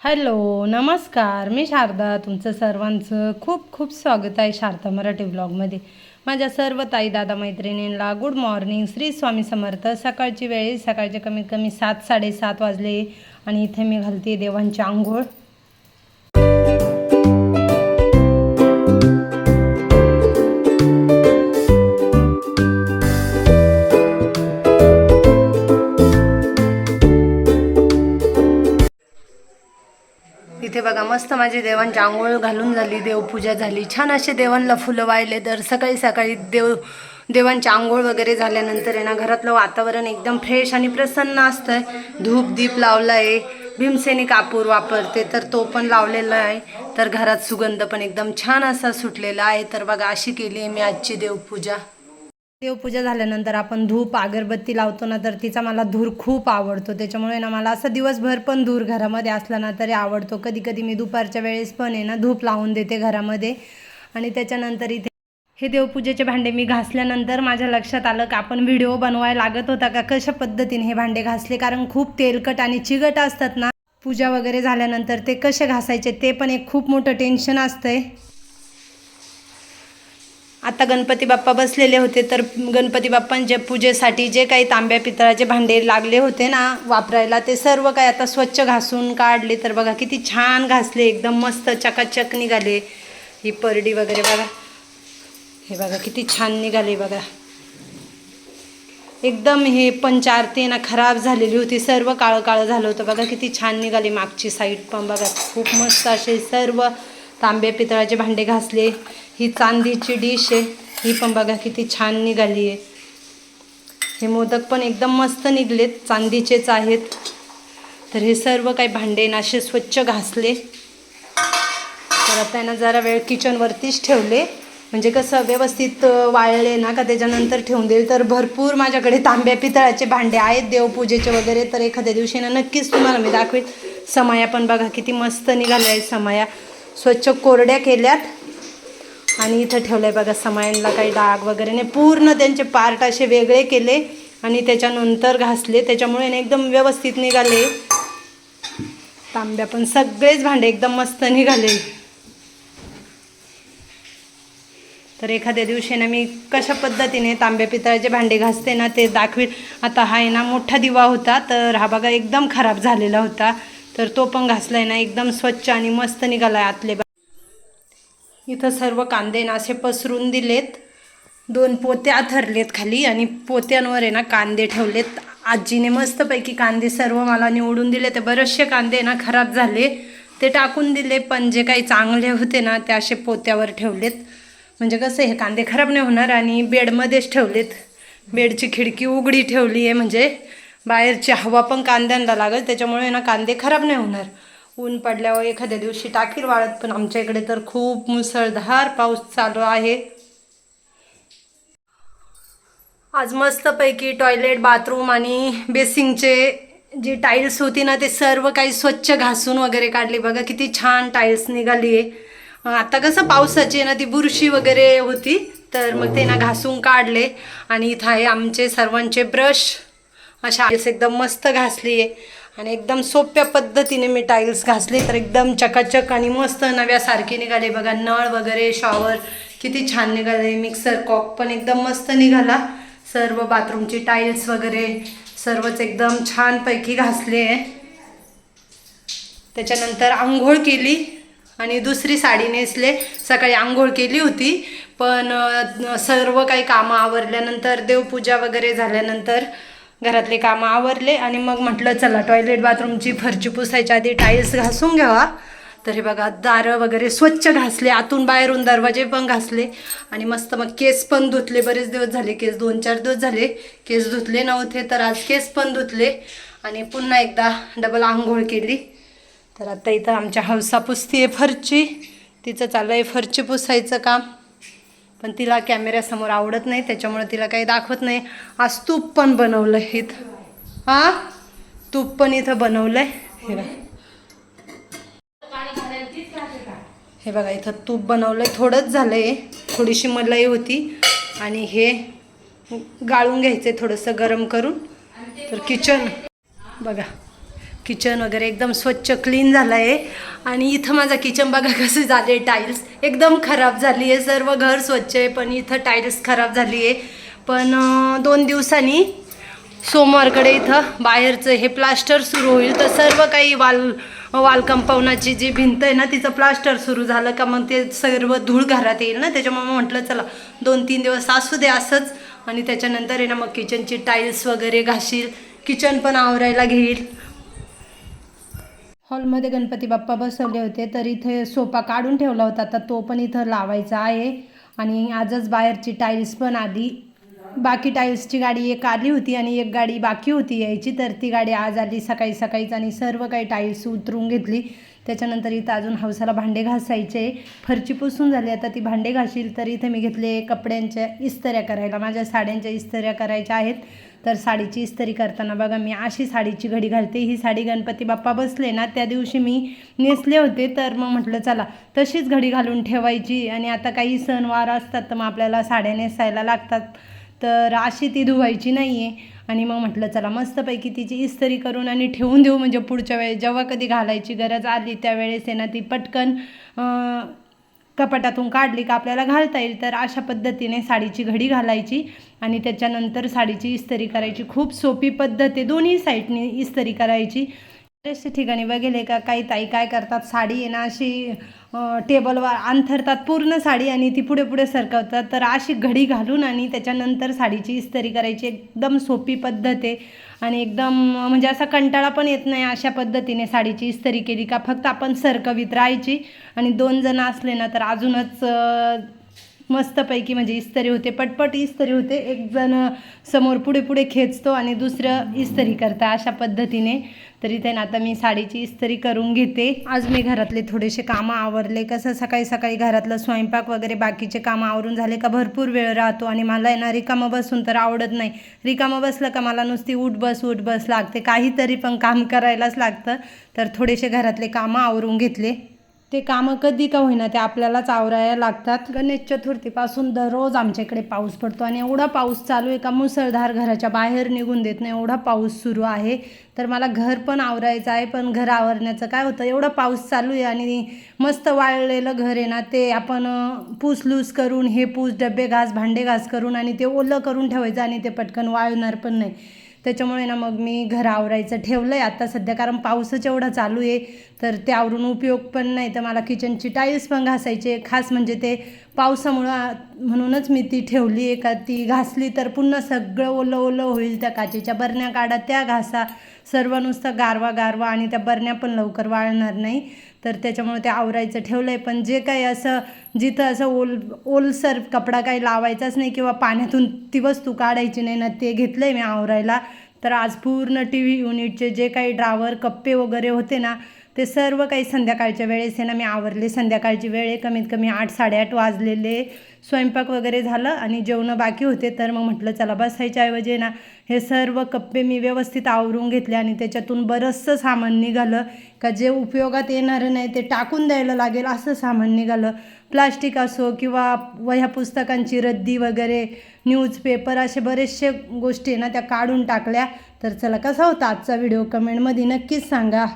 Hello नमस्कार. मी शारदा तुमचं सर्वांचं खूप खूप स्वागत आहे शारदा मराठी ब्लॉगमध्ये. माझ्या सर्व ताई दादा मैत्रिणींना गुड मॉर्निंग. श्री स्वामी समर्थ. सकाळची वेळ सकाळचे कमीत कमी सात साडेसात वाजले आणि इथे मी घालते देवांची आंघोळ. मस्त माझी देवांची आंघोळ घालून झाली देवपूजा झाली. छान असे देवांना फुलं वाहिले तर सकाळी सकाळी देव देवांची आंघोळ वगैरे झाल्यानंतर आहे ना घरातलं वातावरण एकदम फ्रेश आणि प्रसन्न असतं धूप दीप लावलं आहे भीमसेनी कापूर वापरते तर तो पण लावलेला आहे. तर घरात सुगंध पण एकदम छान असा सुटलेला आहे. तर बघा अशी केली आहे मी आजची देवपूजा. देवपूजा झाल्यानंतर आपण धूप अगरबत्ती लावतो ना तर तिचा मला धूर खूप आवडतो. त्याच्यामुळे ना मला असं दिवसभर पण धूर घरामध्ये असला ना तरी आवडतो. कधी कधी मी दुपारच्या वेळेस पण आहे ना धूप लावून देते घरामध्ये. आणि त्याच्यानंतर इथे हे देवपूजेचे भांडे मी घासल्यानंतर माझ्या लक्षात आलं का आपण व्हिडिओ बनवायला लागत होता का कशा पद्धतीने हे भांडे घासले? कारण खूप तेलकट आणि चिगट असतात ना पूजा वगैरे झाल्यानंतर ते कसे घासायचे ते पण एक खूप मोठं टेन्शन असतंय. आता गणपती बाप्पा बसलेले होते तर गणपती बाप्पांच्या पूजेसाठी जे काही तांब्या पितळाचे भांडे लागले होते ना वापरायला ते सर्व काही आता स्वच्छ घासून काढले. तर बघा किती छान घासले एकदम मस्त चकाचक निघाले. ही परडी वगैरे बघा. हे बघा किती छान निघाले बघा. एकदम हे पंचारती ना खराब झालेली होती सर्व काळं काळं झालं होतं. बघा किती छान निघाली मागची साईड पण बघा. खूप मस्त असे सर्व तांबे पितळाचे भांडे घासले. ही चांदीची डिश आहे. ही पण बघा किती छान निघाली आहे. हे मोदक पण एकदम मस्त निघलेत. चांदीचेच आहेत. तर हे सर्व काही भांडे ना असे स्वच्छ घासले. तर आता यांना जरा वेळ किचनवरतीच ठेवले. म्हणजे कसं व्यवस्थित वाळले ना का त्याच्यानंतर ठेवून देईल. तर भरपूर माझ्याकडे तांब्या पितळाचे भांडे आहेत. देवपूजेचे वगैरे तर एखाद्या दिवशी ना नक्कीच तुम्हाला मी दाखवेल. समाया पण बघा किती मस्त निघाल्या आहेत समाया. स्वच्छ कोरड्या केल्यात. आणि इथं ठेवलं आहे बघा समायांना काही डाग वगैरे नाही. पूर्ण त्यांचे पार्ट असे वेगळे केले आणि त्याच्यानंतर घासले. त्याच्यामुळे ना एकदम व्यवस्थित निघाले. तांब्या पण सगळेच भांडे एकदम मस्त निघाले. तर एखाद्या दिवशी ना मी कशा पद्धतीने तांब्या पितळाचे भांडे घासते ना ते दाखवी आता हा आहे ना मोठा दिवा होता तर हा बघा एकदम खराब झालेला होता. तर तो पण घासलाय ना एकदम स्वच्छ आणि मस्त निघाला आहे आतले इथं सर्व कांदे ना असे पसरून दिलेत. दोन पोत्या थरलेत खाली आणि पोत्यांवर आहे ना कांदे ठेवलेत. आजीने मस्तपैकी कांदे सर्व मला निवडून दिले. ते बरेचसे कांदे ना खराब झाले. ते टाकून दिले पण जे काही चांगले होते ना ते असे पोत्यावर ठेवलेत. म्हणजे कसं हे कांदे खराब नाही होणार आणि बेडमध्येच ठेवलेत. बेडची खिडकी उघडी ठेवली आहे म्हणजे. बाहेरची हवा पण कांद्यांना लागेल त्याच्यामुळे ना कांदे खराब नाही होणार. ऊन पडल्यावर एखाद्या दिवशी टाकील वाळत पण आमच्या इकडे तर खूप मुसळधार पाऊस चालू आहे. आज मस्तपैकी टॉयलेट बाथरूम आणि बेसिंगचे जी टाईल्स होती ना ते सर्व काही स्वच्छ घासून वगैरे काढली. बघा किती छान टाईल्स निघाली आहे. आता कसं पावसाची ना ती बुरशी वगैरे होती तर मग ते ना घासून काढले. आणि इथं आहे आमचे सर्वांचे ब्रश अशा एकदम मस्त घासली आहे. आणि एकदम सोप्या पद्धतीने मी टाईल्स घासले तर एकदम चकाचक आणि मस्त नव्यासारखे निघाले. बघा नळ वगैरे शॉवर किती छान निघाले. मिक्सर कॉक पण एकदम मस्त निघाला. सर्व बाथरूमची टाईल्स वगैरे सर्वच एकदम छानपैकी घासले. आहे त्याच्यानंतर आंघोळ केली आणि दुसरी साडी नेसले. सकाळी आंघोळ केली होती पण सर्व काही कामं आवरल्यानंतर देवपूजा वगैरे झाल्यानंतर घरातले कामं आवरले आणि मग म्हटलं चला टॉयलेट बाथरूमची फरची पुसायच्या आधी टाईल्स घासून घ्यावा. तर हे बघा दारं वगैरे स्वच्छ घासले आतून बाहेरून दरवाजे पण घासले आणि मस्त मग केस पण धुतले. बरेच दिवस झाले केस दोन चार दिवस झाले केस धुतले नव्हते तर आज केस पण धुतले आणि पुन्हा एकदा डबल आंघोळ केली. तर आता इथं आमच्या हौसा पुसती आहे फरची. तिचं चाललं आहे फरची पुसायचं काम. पण तिला कॅमेऱ्यासमोर आवडत नाही त्याच्यामुळे तिला काही दाखवत नाही. आज तूप पण बनवलं आहे इथं हां? तूप पण इथं बनवलं आहे हे बघा. हे बघा इथं तूप बनवलं आहे थोडंच झालं आहे थोडीशी मलाई होती. आणि हे गाळून घ्यायचं आहे थोडंसं गरम करून. तर किचन बघा. किचन वगैरे एकदम स्वच्छ क्लीन झालं आहे आणि इथं माझं किचन बघा कसं झाले टाईल्स एकदम खराब झाली आहे सर्व घर स्वच्छ आहे पण इथं टाईल्स खराब झाली आहे पण दोन दिवसांनी सोमवारकडे इथं बाहेरचं हे प्लास्टर सुरू होईल. तर सर्व काही वाल वाल कंपाऊंडाची जी भिंत आहे ना तिचं प्लास्टर सुरू झालं का मग ते सर्व धूळ घरात येईल ना? त्याच्यामुळे म्हटलं चला दोन तीन दिवस असू दे असंच. आणि त्याच्यानंतर आहे ना मग किचनची टाईल्स वगैरे घाशील. किचन पण आवरायला घेईल. हॉलमध्ये गणपती बाप्पा बसवले होते तर इथे सोफा काढून ठेवला होता तर तो पण इथं लावायचा आहे. आणि आजच बाहेरची टाईल्स पण आली बाकी टाईल्सची गाडी एक आली होती आणि एक गाडी बाकी होती यायची तर ती गाडी आज आली सकाळी सकाळीच आणि सर्व काही टाईल्स उतरून घेतली. त्याच्यानंतर इथं अजून हौसाला भांडे घासायचे. फरची पुसून झाली आता ती भांडे घाशील तर इथे मी घेतले कपड्यांच्या इस्तऱ्या करायला. माझ्या साड्यांच्या इस्तऱ्या करायच्या आहेत. तर साडीची इस्त्री करताना बघा मी अशी साडीची घडी घालते. ही साडी गणपती बाप्पा बसले ना त्या दिवशी मी नेसले होते. तर मग म्हटलं चला तशीच घडी घालून ठेवायची. आणि आता काही सणवार असतात तर मग आपल्याला साड्या नेसायला लागतात. तर अशी ती धुवायची नाही आहे आणि मग म्हटलं चला मस्तपैकी तिची इस्त्री करून आणि ठेवून देऊ. म्हणजे पुढच्या वेळेस जेव्हा कधी घालायची गरज आली त्यावेळेस आहे ना ती पटकन कपाटातून काढली का आपल्याला घालता येईल तर अशा पद्धतीने साडीची घडी घालायची आणि त्याच्यानंतर साडीची इस्तरी करायची. खूप सोपी पद्धत आहे. दोन्ही साईडनी इस्तरी करायची. बरेचसे ठिकाणी बघेले का काही ताई काय करतात साडी आहे ना अशी टेबलवर अंथरतात पूर्ण साडी आणि ती पुढे पुढे सरकवतात. तर अशी घडी घालून आणि त्याच्यानंतर साडीची इस्तरी करायची एकदम सोपी पद्धत आहे. आणि एकदम म्हणजे असा कंटाळा पण येत नाही अशा पद्धतीने साडीची इस्तरी केली का फक्त आपण सरकवीत राहायची. आणि दोन जण असले ना तर अजूनच मस्तपैकी म्हणजे इस्त्री होते पटपट इस्त्री होते. एक जण समोर पुढे पुढे खेचतो आणि दुसरं इस्त्री करता अशा पद्धतीने. तर इथे ना आता मी साडीची इस्तरी करून घेते. आज मी घरातले थोडेसे कामं आवरले. कसं सकाळी सकाळी घरातलं स्वयंपाक वगैरे बाकीचे कामं आवरून झाले का भरपूर वेळ राहतो आणि मला आहे ना रिकामं बसून तर आवडत नाही. रिकामं बसलं का मला नुसती उठ बस उठ बस लागते. काहीतरी पण काम करायलाच लागतं. तर थोडेसे घरातले कामं आवरून घेतले. ते कामं कधी का होईना ते आपल्यालाच आवरायला लागतात. गणेश चतुर्थीपासून दररोज आमच्या इकडे पाऊस पडतो आणि एवढा पाऊस चालू आहे का मुसळधार घराच्या बाहेर निघून देत नाही एवढा पाऊस सुरू आहे. तर मला घर पण आवरायचं आहे पण घर आवरण्याचं काय होतं? एवढा पाऊस चालू आहे आणि मस्त वाळलेलं घर आहे ना ते आपण पूसलूस करून हे पूस डबे घास भांडे घास करून आणि ते ओलं करून ठेवायचं आणि ते पटकन वाळणार पण नाही. त्याच्यामुळे ना मग मी घर आवरायचं ठेवलं आहे आता सध्या कारण पाऊसच एवढा चालू आहे तर ते आवरून उपयोग पण नाही. तर मला किचनची टाईल्स पण घासायचे खास म्हणजे ते पावसामुळं म्हणूनच मी ती ठेवली आहे का? ती घासली तर पुन्हा सगळं ओलं ओलं होईल त्या काचेच्या. बरण्या काढा त्या घासा. सर्व नुसतं गारवा गारवा आणि त्या बरण्या पण लवकर वाळणार नाही. तर त्याच्यामुळे ते आवरायचं ठेवलं आहे पण जे काही असं जिथं असं ओल ओलसर कपडा काही लावायचाच नाही किंवा पाण्यातून ती वस्तू काढायची नाही ना ते घेतलं आहे मी आवरायला. तर आज पूर्ण टी व्ही युनिटचे जे काही ड्रावर कप्पे वगैरे होते ना ते सर्व काही संध्याकाळच्या वेळेस आहे ना मी आवरले. संध्याकाळची वेळ आहे कमीत कमी आठ साडेआठ वाजलेले. स्वयंपाक वगैरे झालं आणि जेवणं बाकी होते तर मग म्हटलं चला बसायच्या ऐवजी ना हे सर्व कप्पे मी व्यवस्थित आवरून घेतले आणि त्याच्यातून बरंचसं सामान निघालं. का जे उपयोगात येणारं नाही ते टाकून द्यायला लागेल असं सामान निघालं. प्लास्टिक असो किंवा वह्या पुस्तकांची रद्दी वगैरे न्यूजपेपर असे बरेचसे गोष्टी आहे ना त्या काढून टाकल्या. तर चला कसा होता आजचा व्हिडिओ? कमेंटमध्ये नक्कीच सांगा.